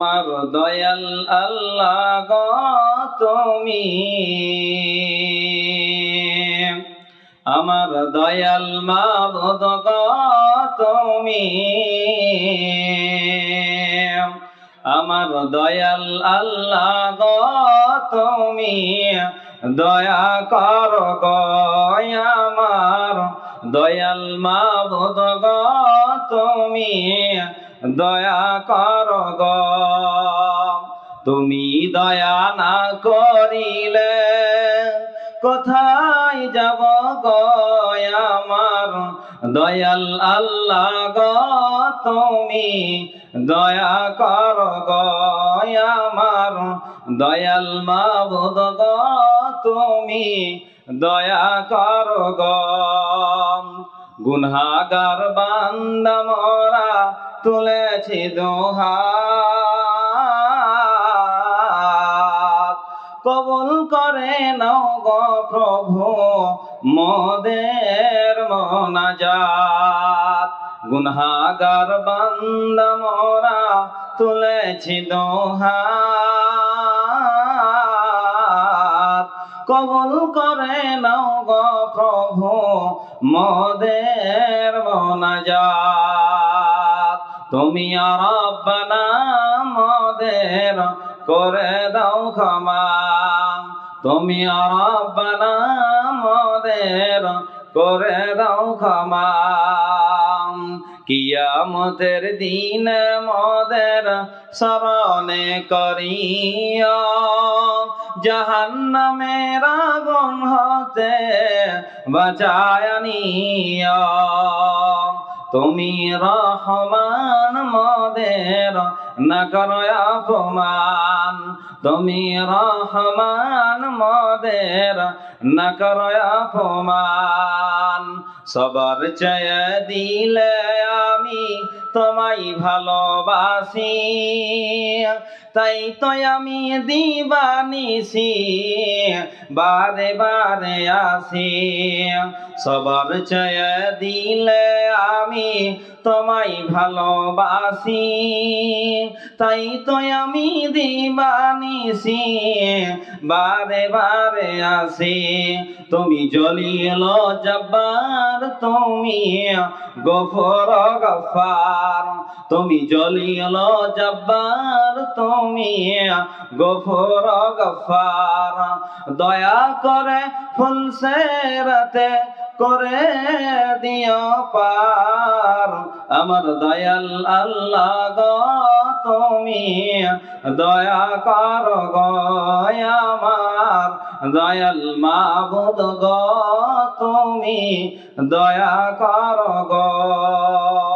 আমার দয়াল আল্লাহ তুমি। আমার দয়াল মাবুদ তুমি। আমার দয়াল আল্লাহ তুমি। দয়া কর আমার দয়াল মাবুদ তুমি। দয়া কর গ। তুমি দয়া না করিলে কোথায় যাব আমার? দয়াল আল্লাহ গ, তুমি দয়া কর আমার। দয়াল মাবুদ গ, তুমি দয়া কর গ। গুনহাগার বান্দা মরা তুলেছি দোহাত। কবুল করে নাও গো প্রভু মোদের মনাজাত। গুনহাগার বান্দা মরা তুলেছি দোহাত। কবুল করে নাও গো প্রভু মোদের মনাজাত। তুমি রব্বানা মোদের করে দাও ক্ষমা। তুমি রব্বানা মোদের করে দাও ক্ষমা। কিয়ামতের দিন মোদের স্মরণে করিয়া জাহান্নামের আগুন হতে বাঁচায় নিয়া তুমি রহমান মদের না করো অপমান। তুমি রহমান মদের না করো অপমান। সবার চেয়ে দিলে আমি তোমায় ভালোবাসি। তাই তো আমি দিবানিসি বারে বারে আসি। সবার চেয়ে দিলে তোমায় ভালোবাসি, তাই তো আমি দিবানিসি বারে বারে আসি। তুমি জ্বলিল জব্বার, তুমি গফর গফার। তুমি জ্বলিল জব্বার, তুমি গফর গফার। দয়া করে ফুলসে রাতে করে দিও পার। আমার দয়াল আল্লাহ গ, তুমি দয়া কর আমার। দয়াল মাবুদ গ, তুমি দয়া কর গো।